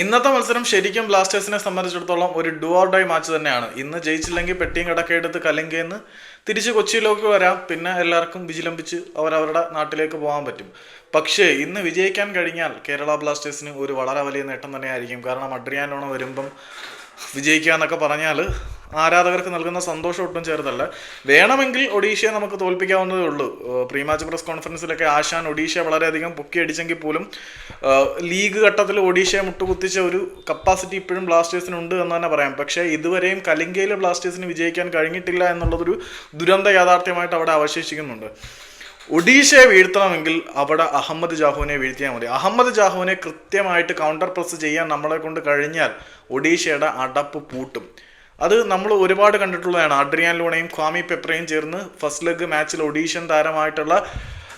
ഇന്നത്തെ മത്സരം ശരിക്കും ബ്ലാസ്റ്റേഴ്സിനെ സംബന്ധിച്ചിടത്തോളം ഒരു ഡുവർ ഡൈ മാച്ച് തന്നെയാണ്. ഇന്ന് ജയിച്ചില്ലെങ്കിൽ പെട്ടിയും കടക്കെടുത്ത് കലങ്കയെന്ന് തിരിച്ച് കൊച്ചിയിലേക്ക് വരാം. പിന്നെ എല്ലാവർക്കും വിജിലംബിച്ച് അവരവരുടെ നാട്ടിലേക്ക് പോകാൻ പറ്റും. പക്ഷേ ഇന്ന് വിജയിക്കാൻ കഴിഞ്ഞാൽ കേരള ബ്ലാസ്റ്റേഴ്സിന് ഒരു വളരെ വലിയ നേട്ടം തന്നെയായിരിക്കും. കാരണം അഡ്രിയാനോണ വരുമ്പം വിജയിക്കുക എന്നൊക്കെ പറഞ്ഞാൽ ആരാധകർക്ക് നൽകുന്ന സന്തോഷം ഒട്ടും ചേർത്തല്ല വേണമെങ്കിൽ ഒഡീഷയെ നമുക്ക് തോൽപ്പിക്കാവുന്നതേ ഉള്ളൂ. പ്രീ മാച്ച് പ്രസ് കോൺഫറൻസിലൊക്കെ ആശാൻ ഒഡീഷയെ വളരെയധികം പൊക്കി അടിച്ചെങ്കിൽ പോലും ലീഗ് ഘട്ടത്തിൽ ഒഡീഷയെ മുട്ടുകുത്തിച്ച ഒരു കപ്പാസിറ്റി ഇപ്പോഴും ബ്ലാസ്റ്റേഴ്സിനുണ്ട് എന്ന് തന്നെ പറയാം. പക്ഷേ ഇതുവരെയും കലിംഗയിൽ ബ്ലാസ്റ്റേഴ്സിന് വിജയിക്കാൻ കഴിഞ്ഞിട്ടില്ല എന്നുള്ളതൊരു ദുരന്ത യാഥാർത്ഥ്യമായിട്ട് അവിടെ അവശേഷിക്കുന്നുണ്ട്. ഒഡീഷയെ വീഴ്ത്തണമെങ്കിൽ അവിടെ അഹമ്മദ് ജാഹുവിനെ വീഴ്ത്തിയാൽ മതി. അഹമ്മദ് ജാഹുവിനെ കൃത്യമായിട്ട് കൗണ്ടർ പ്രസ് ചെയ്യാൻ നമ്മളെ കൊണ്ട് കഴിഞ്ഞാൽ ഒഡീഷയുടെ അടപ്പ് പൂട്ടും. അത് നമ്മൾ ഒരുപാട് കണ്ടിട്ടുള്ളതാണ്. അഡ്രിയാൻ ലൂണയും ക്വാമി പെപ്രയും ചേർന്ന് ഫസ്റ്റ് ലെഗ് മാച്ചിൽ ഒഡീഷ്യൻ താരമായിട്ടുള്ള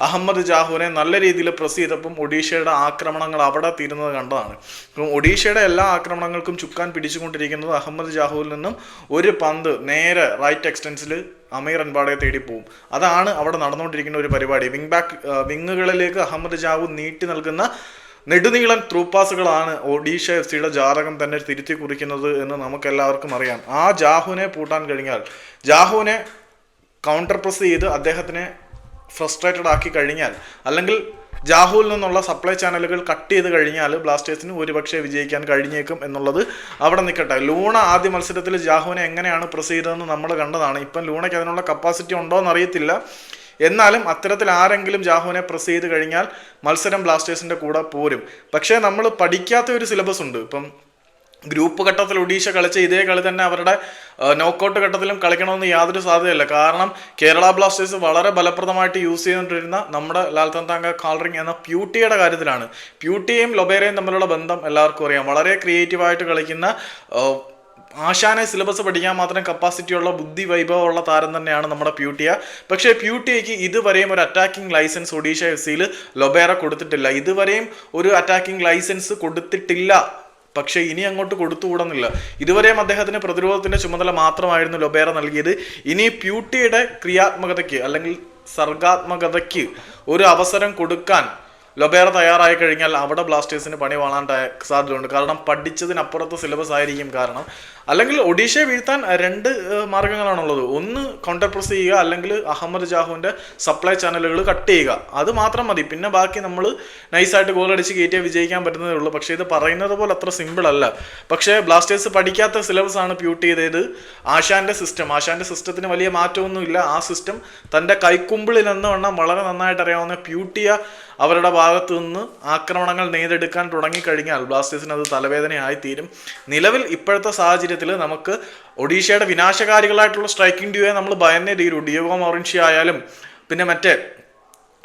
അഹമ്മദ് ജാഹുവിനെ നല്ല രീതിയിൽ പ്രസ് ചെയ്തപ്പം ഒഡീഷയുടെ ആക്രമണങ്ങൾ അവിടെ തീരുന്നത് കണ്ടതാണ്. അപ്പം ഒഡീഷയുടെ എല്ലാ ആക്രമണങ്ങൾക്കും ചുക്കാൻ പിടിച്ചുകൊണ്ടിരിക്കുന്നത് അഹമ്മദ് ജാഹുവിൽ നിന്നും ഒരു പന്ത് നേരെ റൈറ്റ് എക്സ്റ്റൻസിൽ അമീർ അൻപാടയെ തേടി പോവും. അതാണ് അവിടെ നടന്നുകൊണ്ടിരിക്കുന്ന ഒരു പരിപാടി. വിങ് ബാക്ക് വിങ്ങുകളിലേക്ക് അഹമ്മദ് ജാഹു നീട്ടി നൽകുന്ന നെടുനീളൻ ത്രൂ പാസുകളാണ് ഒഡീഷ എഫ് സിയുടെ ജാതകം തന്നെ തിരുത്തി കുറിക്കുന്നത് എന്ന് നമുക്ക് എല്ലാവർക്കും അറിയാം. ആ ജാഹുവിനെ പൂട്ടാൻ കഴിഞ്ഞാൽ ജാഹുവിനെ കൗണ്ടർ പ്രസ് ചെയ്ത് അദ്ദേഹത്തിനെ ഫ്രസ്ട്രേറ്റഡ് ആക്കി കഴിഞ്ഞാൽ അല്ലെങ്കിൽ ജാഹുവിൽ നിന്നുള്ള സപ്ലൈ ചാനലുകൾ കട്ട് ചെയ്ത് കഴിഞ്ഞാൽ ബ്ലാസ്റ്റേഴ്സിന് ഒരുപക്ഷെ വിജയിക്കാൻ കഴിഞ്ഞേക്കും എന്നുള്ളത് അവിടെ നിൽക്കട്ടെ. ലൂണ ആദ്യ മത്സരത്തിൽ ജാഹുവിനെ എങ്ങനെയാണ് പ്രസ് ചെയ്തതെന്ന് നമ്മൾ കണ്ടതാണ്. ഇപ്പം ലൂണയ്ക്ക് അതിനുള്ള കപ്പാസിറ്റി ഉണ്ടോ എന്ന് അറിയത്തില്ല എന്നാലും അത്തരത്തിൽ ആരെങ്കിലും ജാഹുവിനെ പ്രസ് ചെയ്ത് കഴിഞ്ഞാൽ മത്സരം ബ്ലാസ്റ്റേഴ്സിന്റെ കൂടെ പോരും. പക്ഷേ നമ്മൾ പഠിക്കാത്ത ഒരു സിലബസ് ഉണ്ട്. ഇപ്പം ഗ്രൂപ്പ് ഘട്ടത്തിൽ ഒഡീഷ കളിച്ച ഇതേ കളി തന്നെ അവരുടെ നോക്കൗട്ട് ഘട്ടത്തിലും കളിക്കണമെന്ന് യാതൊരു സാധ്യതയില്ല. കാരണം കേരള ബ്ലാസ്റ്റേഴ്സ് വളരെ ഫലപ്രദമായിട്ട് യൂസ് ചെയ്തുകൊണ്ടിരുന്ന നമ്മുടെ ലാൽ തന്താങ്ക കാൾറിംഗ് എന്ന പ്യൂട്ടിയുടെ കാര്യത്തിലാണ്. പ്യൂട്ടിയും ലൊബേരയും തമ്മിലുള്ള ബന്ധം എല്ലാവർക്കും അറിയാം. വളരെ ക്രിയേറ്റീവായിട്ട് കളിക്കുന്ന ആശാനെ സിലബസ് പഠിക്കാൻ മാത്രം കപ്പാസിറ്റിയുള്ള ബുദ്ധി വൈഭവമുള്ള താരം തന്നെയാണ് നമ്മുടെ പ്യൂട്ടിയ. പക്ഷേ പ്യൂട്ടിയയ്ക്ക് ഇതുവരെയും ഒരു അറ്റാക്കിംഗ് ലൈസൻസ് ഒഡീഷ എഫ് സിയിൽ ലൊബേറ കൊടുത്തിട്ടില്ല. ഇതുവരെയും ഒരു അറ്റാക്കിംഗ് ലൈസൻസ് കൊടുത്തിട്ടില്ല. പക്ഷേ ഇനി അങ്ങോട്ട് കൊടുത്തുകൂടുന്നില്ല. ഇതുവരെയും അദ്ദേഹത്തിന് പ്രതിരോധത്തിന്റെ ചുമതല മാത്രമായിരുന്നു ലൊബേറ നൽകിയത്. ഇനി പ്യൂട്ടിയുടെ ക്രിയാത്മകതയ്ക്ക് അല്ലെങ്കിൽ സർഗാത്മകതയ്ക്ക് ഒരു അവസരം കൊടുക്കാൻ ലൊബേറ തയ്യാറായി കഴിഞ്ഞാൽ അവിടെ ബ്ലാസ്റ്റേഴ്സിന് പണി വാളാൻ സാധ്യതയുണ്ട്. കാരണം പഠിച്ചതിനപ്പുറത്ത് സിലബസ് ആയിരിക്കും കാരണം. അല്ലെങ്കിൽ ഒഡീഷയെ വീഴ്ത്താൻ രണ്ട് മാർഗങ്ങളാണുള്ളത്. ഒന്ന് കൗണ്ടർ പ്രസ് ചെയ്യുക അല്ലെങ്കിൽ അഹമ്മദ് ജാഹുവിന്റെ സപ്ലൈ ചാനലുകൾ കട്ട് ചെയ്യുക. അത് മാത്രം മതി. പിന്നെ ബാക്കി നമ്മൾ നൈസായിട്ട് ഗോൾ അടിച്ച് കയറ്റിയാൽ വിജയിക്കാൻ പറ്റുന്നതേ ഉള്ളൂ. പക്ഷേ ഇത് പറയുന്നത് പോലെ അത്ര സിമ്പിൾ അല്ല. പക്ഷേ ബ്ലാസ്റ്റേഴ്സ് പഠിക്കാത്ത സിലബസ് ആണ് പ്യൂട്ട് ചെയ്തത് ആശാന്റെ സിസ്റ്റം ആശാന്റെ സിസ്റ്റത്തിന് വലിയ മാറ്റമൊന്നുമില്ല. ആ സിസ്റ്റം തന്റെ കൈക്കുമ്പിളിൽ നിന്ന് വണ്ണം വളരെ നന്നായിട്ട് അറിയാവുന്ന പ്യൂട്ടിയ അവരുടെ ഭാഗത്തു നിന്ന് ആക്രമണങ്ങൾ നെയ്തെടുക്കാൻ തുടങ്ങിക്കഴിഞ്ഞാൽ ബ്ലാസ്റ്റേഴ്സിന് അത് തലവേദനയായി തീരും. നിലവിൽ ഇപ്പോഴത്തെ സാഹചര്യത്തിൽ നമുക്ക് ഒഡീഷയുടെ വിനാശകാരികളായിട്ടുള്ള സ്ട്രൈക്കിംഗ് ഡ്യൂയെ നമ്മൾ ഭയന്നേ തീരൂ. ഡിയോഗോ മൊറിൻഷി ആയാലും പിന്നെ മറ്റേ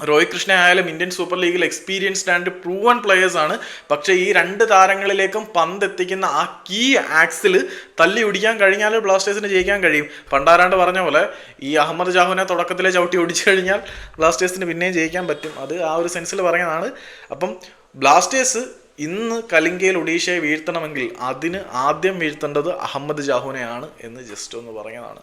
രോഹിത് കൃഷ്ണ ആയാലും ഇന്ത്യൻ സൂപ്പർ ലീഗിൽ എക്സ്പീരിയൻസ്ഡ് ആൻഡ് പ്രൂവൺ പ്ലേയേഴ്സ് ആണ്. പക്ഷേ ഈ രണ്ട് താരങ്ങളിലേക്കും പന്ത് എത്തിക്കുന്ന ആ കീ ആക്സിൽ തല്ലി ഒടിക്കാൻ കഴിഞ്ഞാൽ ബ്ലാസ്റ്റേഴ്സിന് ജയിക്കാൻ കഴിയും. പണ്ടാരാണ്ട് പറഞ്ഞ പോലെ ഈ അഹമ്മദ് ജാഹുവിനെ തുടക്കത്തിലെ ചവിട്ടി ഒടിച്ചു കഴിഞ്ഞാൽ ബ്ലാസ്റ്റേഴ്സിന് പിന്നെയും ജയിക്കാൻ പറ്റും. അത് ആ ഒരു സെൻസിൽ പറയുന്നതാണ്. അപ്പം ബ്ലാസ്റ്റേഴ്സ് ഇന്ന് കലിംഗയിൽ ഒഡീഷയെ വീഴ്ത്തണമെങ്കിൽ അതിന് ആദ്യം വീഴ്ത്തേണ്ടത് അഹമ്മദ് ജാഹുവിനെയാണ് എന്ന് ജസ്റ്റ് ഒന്ന് പറയുന്നതാണ്.